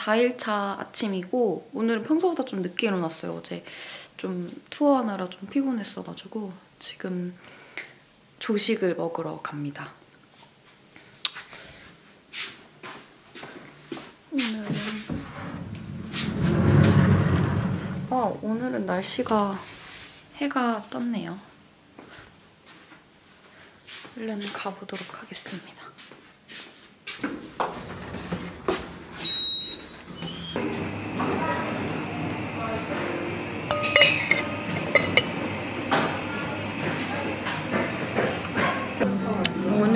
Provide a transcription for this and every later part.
오늘은 4일차 아침이고 오늘은 평소보다 좀 늦게 일어났어요. 어제 좀 투어하느라 좀 피곤했어가지고 지금 조식을 먹으러 갑니다. 오늘은 아 오늘은 날씨가 해가 떴네요. 얼른 가보도록 하겠습니다.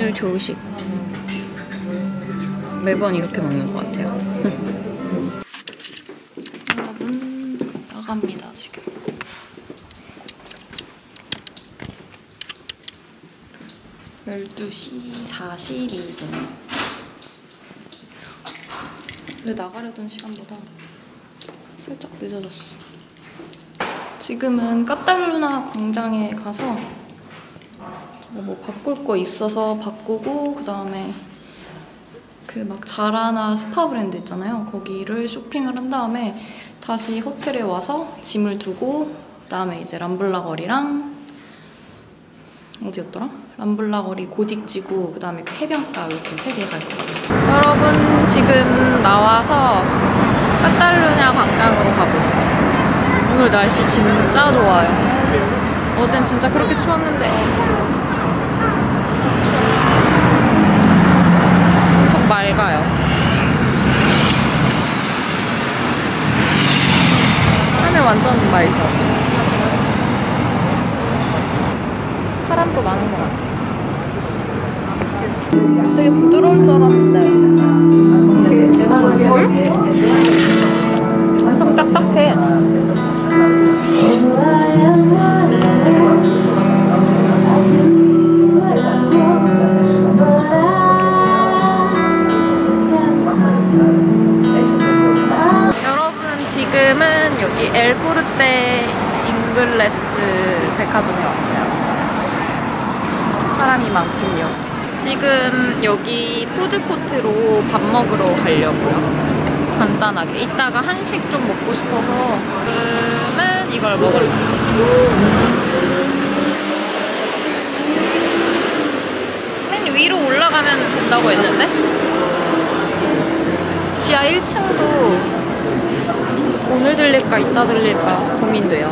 오늘 조식 매번 이렇게 먹는 것 같아요. 여러분 나갑니다 지금. 열두 시 42분. 근데 나가려던 시간보다 살짝 늦어졌어. 지금은 까탈루나 광장에 가서 뭐 바꿀 거 있어서 바꾸고 그 다음에 그 막 자라나 스파 브랜드 있잖아요. 거기를 쇼핑을 한 다음에 다시 호텔에 와서 짐을 두고 그 다음에 이제 람블라 거리랑 어디였더라? 람블라 거리 고딕 지구 그 다음에 그 해변가 이렇게 세 개 갈 것 같아요. 여러분 지금 나와서 카탈루냐 광장으로 가고 있어요. 오늘 날씨 진짜 좋아요. 어젠 진짜 그렇게 추웠는데 엄청 맑아요. 하늘 완전 맑죠? 사람도 많은 것 같아요. 되게 부드러울 줄 알았는데. 응? 엘포르테 잉글레스 백화점에 왔어요. 사람이 많군요. 지금 여기 푸드코트로 밥 먹으러 가려고요. 간단하게. 이따가 한식 좀 먹고 싶어서 지금은 이걸 먹으려고. 맨 위로 올라가면 된다고 했는데 지하 1층도 오늘 들릴까 이따 들릴까 고민돼요.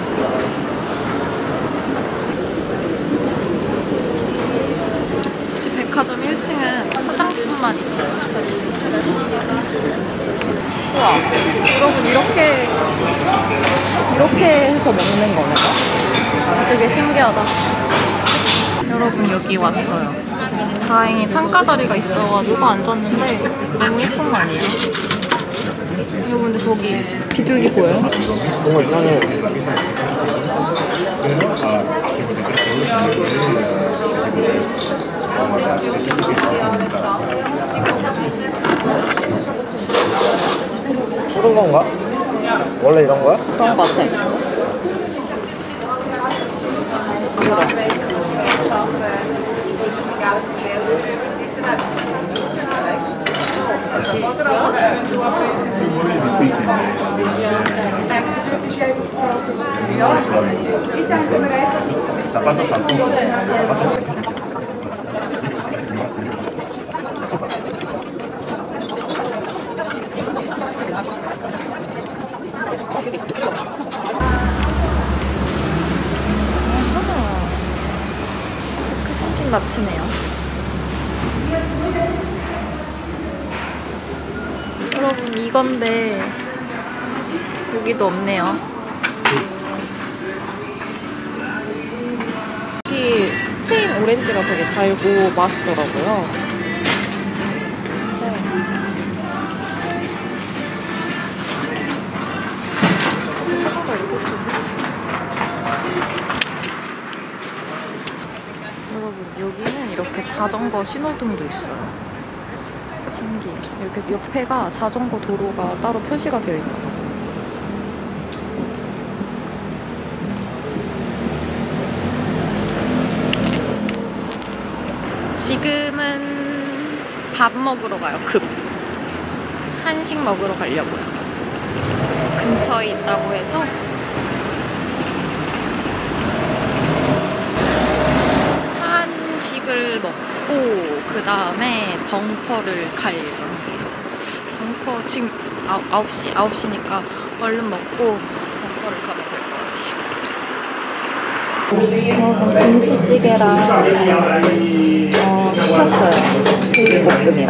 혹시 백화점 1층은 화장품만 있어요. 우와, 여러분 이렇게 이렇게 해서 먹는 거네요. 되게 신기하다. 여러분 여기 왔어요. 다행히 창가 자리가 있어가지고 앉았는데 너무 예쁜 거 아니에요? 여러분 근데 저기 비둘기 보여요? 뭔가 이상해. 푸른 건가? 원래 이런 거야? 그런 거 같아. 그래. 마치네요. 여러분 이건데 여기도 없네요. 여기 스페인 오렌지가 되게 달고 맛있더라고요. 네. 여러분 여기는 이렇게 자전거 신호등도 있어요. 이렇게 옆에가 자전거 도로가 따로 표시가 되어 있다. 지금은 밥 먹으러 가요. 급. 한식 먹으러 가려고요. 근처에 있다고 해서 한식을 먹고 그 다음에 벙커를 갈 예정이에요. 벙커 지금 아홉, 9시, 9시니까 얼른 먹고 벙커를 가면 될 것 같아요. 여러분 김치찌개랑 어, 시켰어요. 제육볶음이랑.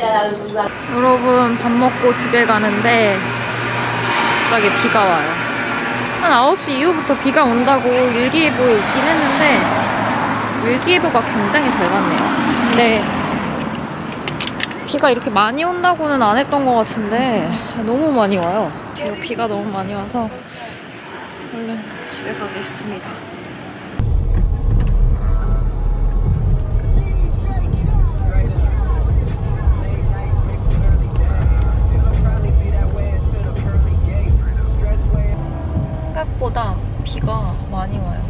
여러분 밥 먹고 집에 가는데 갑자기 비가 와요. 한 9시 이후부터 비가 온다고 일기예보에 있긴 했는데 일기예보가 굉장히 잘 갔네요. 근데 비가 이렇게 많이 온다고는 안 했던 것 같은데 너무 많이 와요. 비가 너무 많이 와서 얼른 집에 가겠습니다. 비가 많이 와요.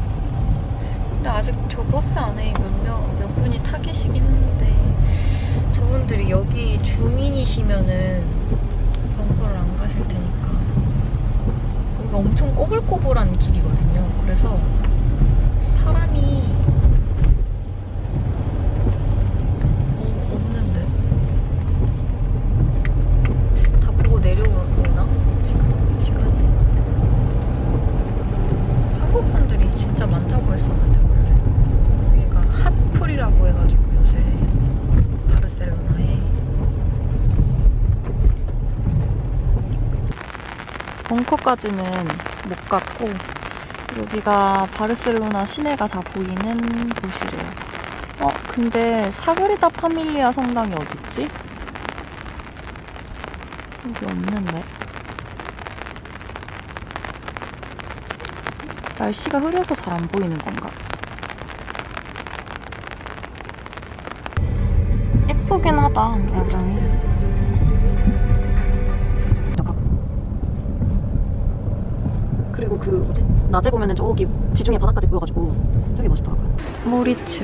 근데 아직 저 버스 안에 몇 명, 몇 분이 타 계시긴 했는데 저분들이 여기 주민이시면은 벙커를 안 가실 테니까 여기가 엄청 꼬불꼬불한 길이거든요. 그래서 사람이 어, 없는데 다 보고 내려오나? 지금 시간이 한국 분들이 진짜 많다고 했었는데 원래 여기가 핫풀이라고 해가지고 요새 바르셀로나에 벙커까지는 못 갔고 여기가 바르셀로나 시내가 다 보이는 곳이래요. 어 근데 사그리다 파밀리아 성당이 어딨지? 여기 없는데. 날씨가 흐려서 잘 안 보이는 건가? 예쁘긴 하다, 야경이. 그리고 그 뭐지? 낮에 보면은 저기 지중해 바다까지 보여가지고 되게 멋있더라고요. 모리츠.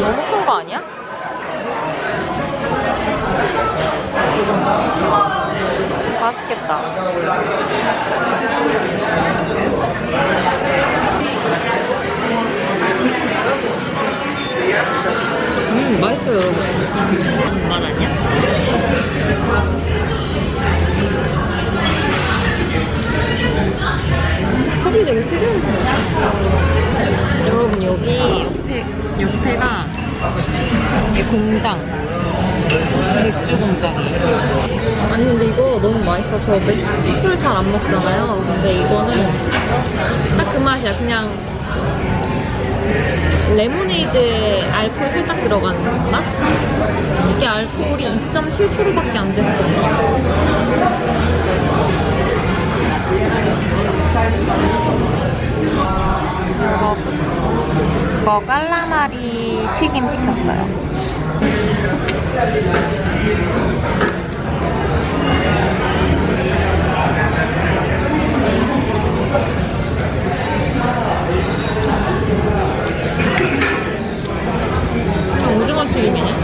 너무 큰 거 아니야? 맛있겠다. 음, 맛있어요, 여러분. 맛 아니야? 컵이 되게 특이한 거 여러분, 여기 옆에, 옆에가 이게 공장. 맥주 공장이에요. 아니, 근데 이거 너무 맛있어. 저 맥주를 잘 안 먹잖아요. 근데 이거는 딱 그 맛이야. 그냥 레모네이드에 알코올 살짝 들어간 맛? 이게 알코올이 2.7%밖에 안 돼서 그런가? 이거, 이거 깔라마리 튀김 시켰어요. 오징어 튀김이네.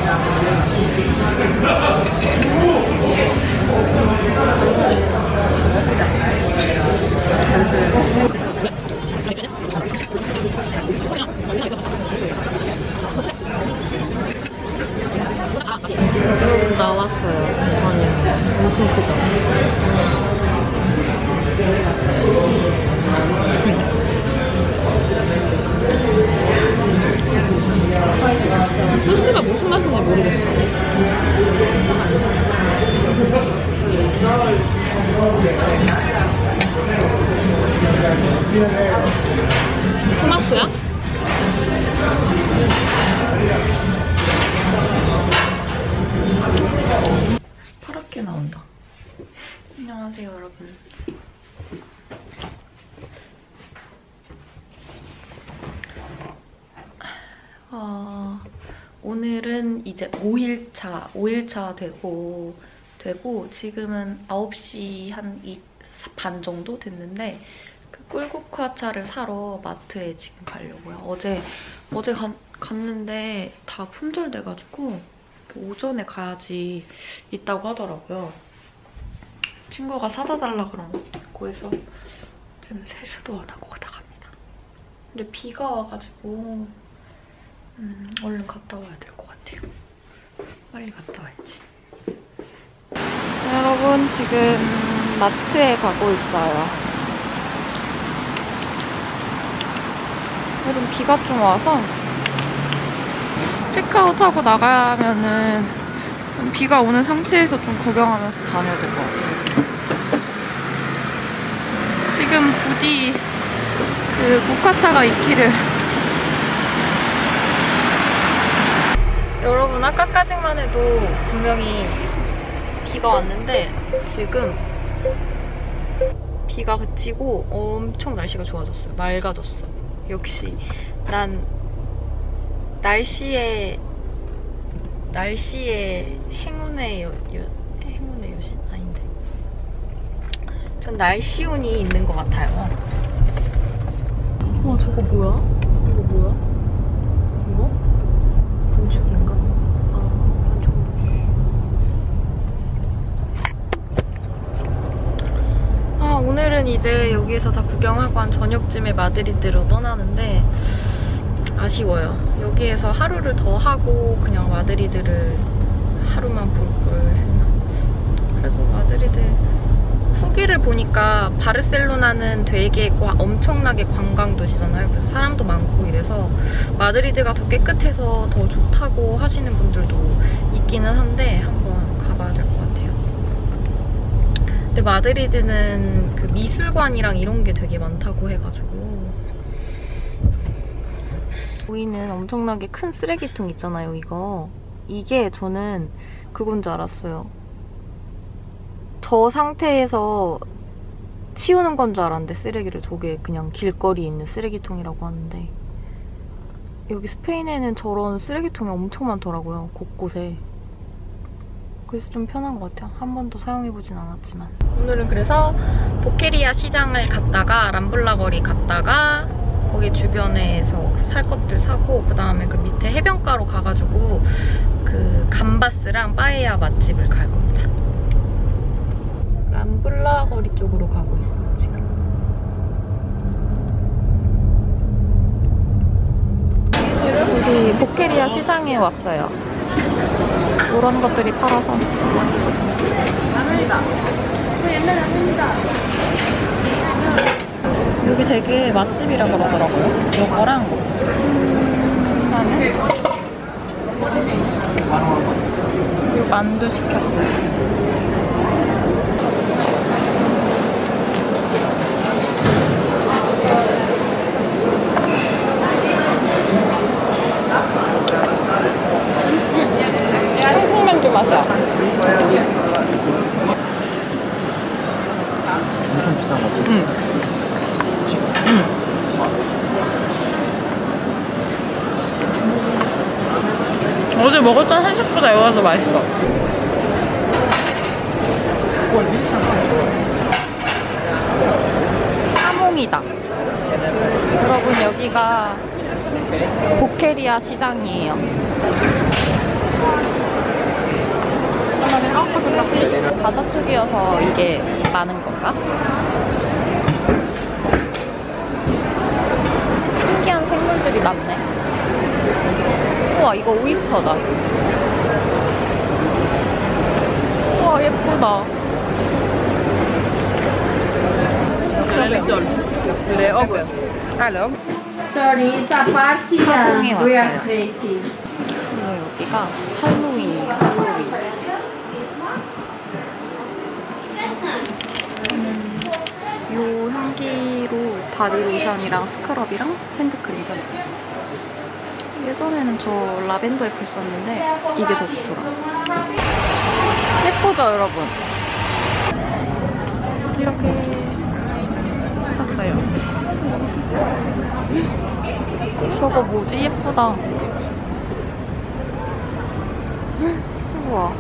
안녕하세요, 여러분. 어, 오늘은 이제 5일차, 5일차 되고, 되고, 지금은 9시 한 반 정도 됐는데, 그 꿀국화차를 사러 마트에 지금 가려고요. 어제, 어제 가- 갔는데 다 품절돼가지고, 그 오전에 가야지 있다고 하더라고요. 친구가 사다 달라 그런 것도 있고 해서 지금 세수도 안 하고 나갑니다. 근데 비가 와가지고 음, 얼른 갔다 와야 될 것 같아요. 빨리 갔다 와야지. 여러분 지금 마트에 가고 있어요. 요즘 비가 좀 와서 체크아웃하고 나가면은 좀 비가 오는 상태에서 좀 구경하면서 다녀야 될 것 같아요. 지금 부디 그 국화차가 있기를 여러분 아까까지만 해도 분명히 비가 왔는데 지금 비가 그치고 엄청 날씨가 좋아졌어요. 맑아졌어. 역시 난 날씨에 날씨에 행운의 여, 여, 행운의 여신 아닌데 전 날씨운이 있는 것 같아요. 와 저거 뭐야? 이거 뭐야? 이거? 건축인가? 아 건축. 아 오늘은 이제 여기에서 다 구경하고 한 저녁쯤에 마드리드로 떠나는데 아쉬워요. 여기에서 하루를 더 하고 그냥 마드리드를 하루만 볼 걸 했나. 그래도 마드리드 후기를 보니까 바르셀로나는 되게 과- 엄청나게 관광 도시잖아요. 그래서 사람도 많고 이래서 마드리드가 더 깨끗해서 더 좋다고 하시는 분들도 있기는 한데 한번 가봐야 될 것 같아요. 근데 마드리드는 그 미술관이랑 이런 게 되게 많다고 해가지고 보이는 엄청나게 큰 쓰레기통 있잖아요, 이거. 이게 저는 그건 줄 알았어요. 저 상태에서 치우는 건 줄 알았는데 쓰레기를 저게 그냥 길거리에 있는 쓰레기통이라고 하는데 여기 스페인에는 저런 쓰레기통이 엄청 많더라고요, 곳곳에. 그래서 좀 편한 것 같아요. 한 번도 사용해보진 않았지만. 오늘은 그래서 보케리아 시장을 갔다가 람블라 거리 갔다가 거기 주변에서 그살 것들 사고 그 다음에 그 밑에 해변가로 가가지고 그 감바스랑 빠에야 맛집을 갈 겁니다. 람블라 거리 쪽으로 가고 있어요 지금. 우리 보케리아 시장에 왔어요. 이런 것들이 팔아서. 여기 되게 맛집이라 그러더라고요. 이거랑 신라면 만두 시켰어요. 한국만두 맛이야. 엄청 비싼 거지? 응. 어제 먹었던 한식보다 여기가 더 맛있어. 하몽이다. 여러분 여기가 보케리아 시장이에요. 바다 쪽이어서 이게 많은 건가? 신기한 생물들이 많네. 우와, 이거 오이스터다. 우와, 예쁘다. 알로. Sorry, it's a party 한국에 and we are 왔어요. crazy. 그리고 여기가 할로윈이에요, 할로윈. 향기로 바디로션이랑 스크럽이랑 핸드크림 샀어요. 예전에는 저 라벤더 애플 썼는데 이게 더 좋더라. 예쁘죠, 여러분? 이렇게 샀어요. 저거 뭐지? 예쁘다. 우와.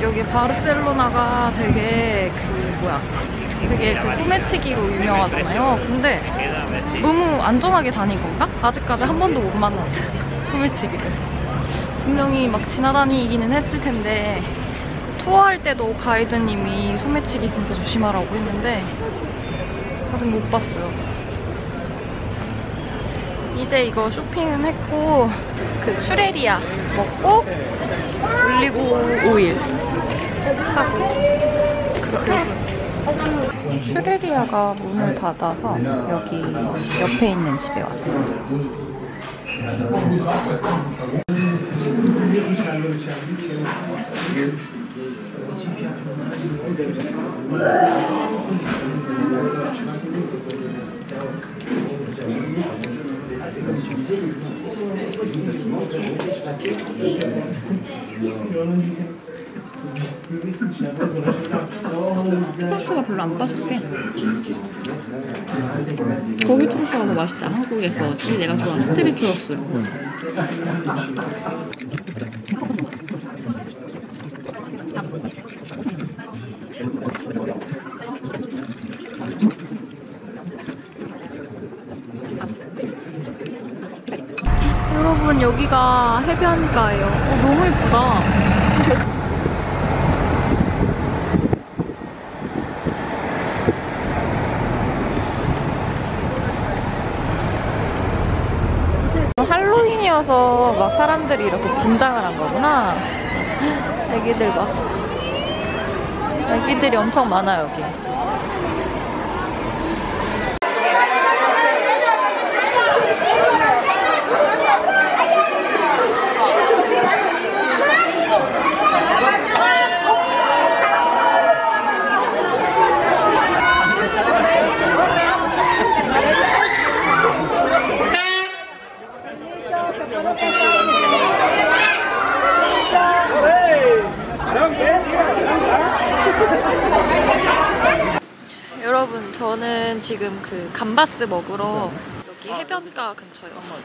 여기 바르셀로나가 되게 그 뭐야 되게 그 소매치기로 유명하잖아요. 근데 너무 안전하게 다닌 건가? 아직까지 한 번도 못 만났어요. 소매치기를. 분명히 막 지나다니기는 했을 텐데 투어할 때도 가이드님이 소매치기 진짜 조심하라고 했는데 아직 못 봤어요. 이제 이거 쇼핑은 했고 그 추레리아 먹고 올리브 오일 사고 그리고 슈레리아가 문을 닫아서 여기 옆에 있는 집에 왔어요. 추러스가 별로 안 바삭해. 거기 추러스가 더 맛있다. 한국의 그 어디 내가 좋아하는 스트릿 추러스. 여러분 여기가 해변가예요. 어, 너무 예쁘다. 할로윈이어서 막 사람들이 이렇게 분장을 한 거구나. 애기들 봐. 애기들이 엄청 많아 여기. 여러분 저는 지금 그 감바스 먹으러 여기 해변가 근처에 왔어요.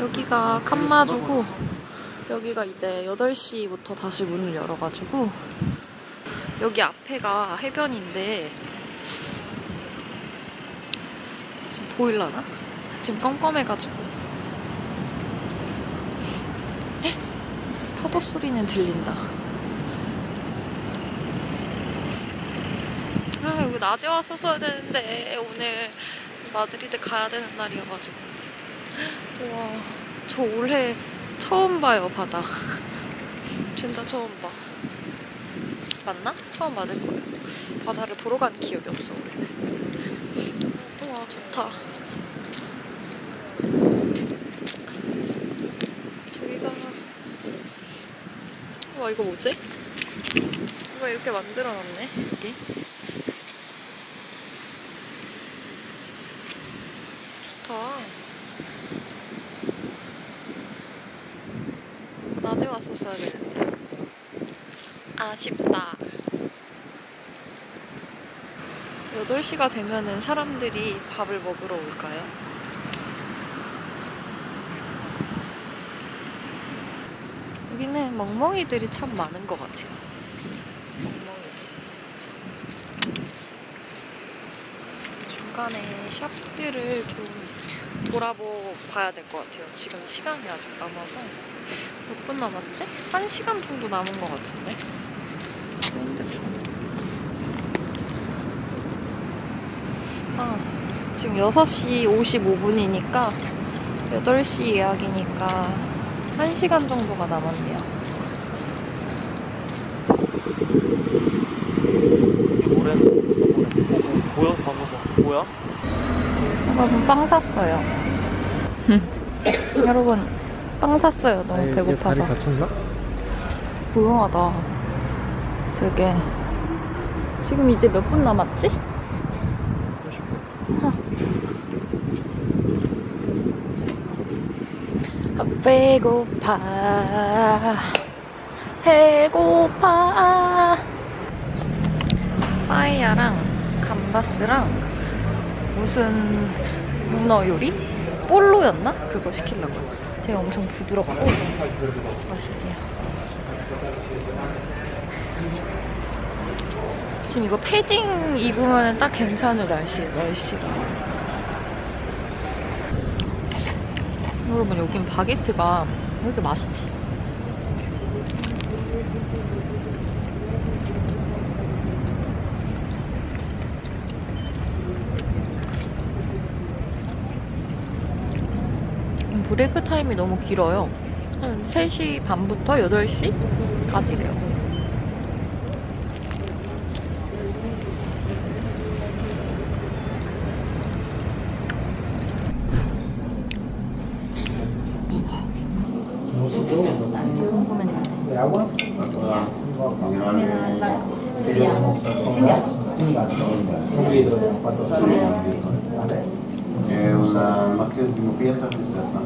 여기가 칸마주고 여기가 이제 8시부터 다시 문을 열어가지고 여기 앞에가 해변인데 지금 보일라나? 지금 껌껌해가지고. 헉! 파도 소리는 들린다. 아 여기 낮에 왔었어야 되는데 오늘 마드리드 가야 되는 날이어가지고. 와저 올해 처음 봐요 바다. 진짜 처음 봐. 맞나? 처음 맞을 거예요. 바다를 보러 간 기억이 없어 올해는. 와 좋다 저기가 와 이거 뭐지? 누가 이렇게 만들어 놨네 여기 좋다. 낮에 왔었어야 되는데. 아쉽다. 8시가 되면은 사람들이 밥을 먹으러 올까요? 여기는 멍멍이들이 참 많은 것 같아요. 멍멍이들. 중간에 샵들을 좀 돌아보 봐야 될 것 같아요. 지금 시간이 아직 남아서 몇 분 남았지? 한 시간 정도 남은 것 같은데. 아, 지금 6시 55분이니까 8시 예약이니까 1시간 정도가 남았네요. 노래 뭐야? 봐봐봐. 뭐야? 여러분 빵 샀어요. 여러분 빵 샀어요. 너무 배고파서. 다쳤나? 조용하다. 되게. 지금 이제 몇 분 남았지? 아, 배고파. 배고파. 빠이야랑 감바스랑 무슨 문어 요리? 볼로였나? 그거 시키려고. 되게 엄청 부드럽고 맛있대요. 지금 이거 패딩 입으면 딱 괜찮을 날씨, 날씨가. 여러분, 여긴 바게트가 왜 이렇게 맛있지? 음, 브레이크 타임이 너무 길어요. 한 3시 반부터 8시까지래요. 진짜 궁금했는데. È una macchina di pietra riserva.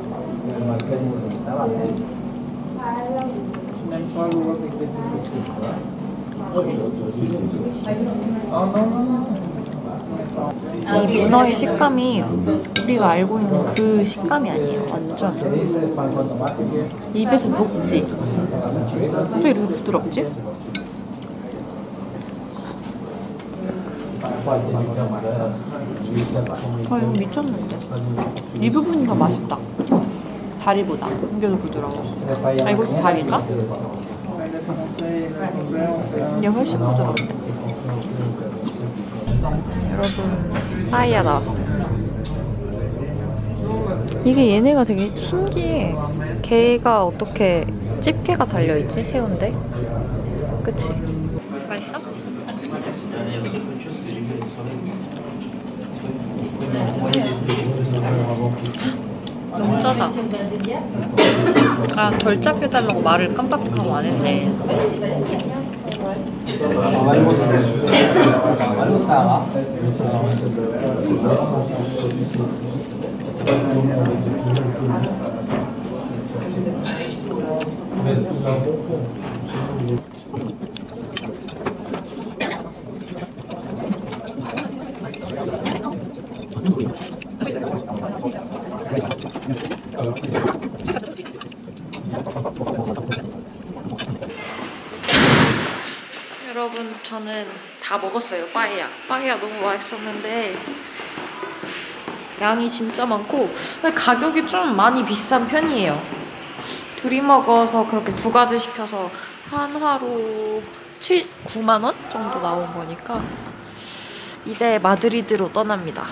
이 문어의 식감이 우리가 알고 있는 그 식감이 아니에요. 완전. 입에서 녹지. 어떻게 이렇게 부드럽지? 아, 이거 미쳤는데. 이 부분이 더 맛있다. 다리보다. 더 부드러워. 아, 이것도 다리인가? 이게 훨씬 부드럽네. 여러분 빠이야 나왔어요. 이게 얘네가 되게 신기해. 게가 어떻게 집게가 달려있지? 새우인데? 그치? 맛있어? 너무 짜다. 아, 덜 잡혀달라고 말을 깜빡하고 안 했네. 여러분 저는 다 먹었어요 빠이야. 빠이야 너무 맛있었는데 양이 진짜 많고 가격이 좀 많이 비싼 편이에요. 둘이 먹어서 그렇게 두 가지 시켜서 한 화로 7, 9만 원 정도 나온 거니까 이제 마드리드로 떠납니다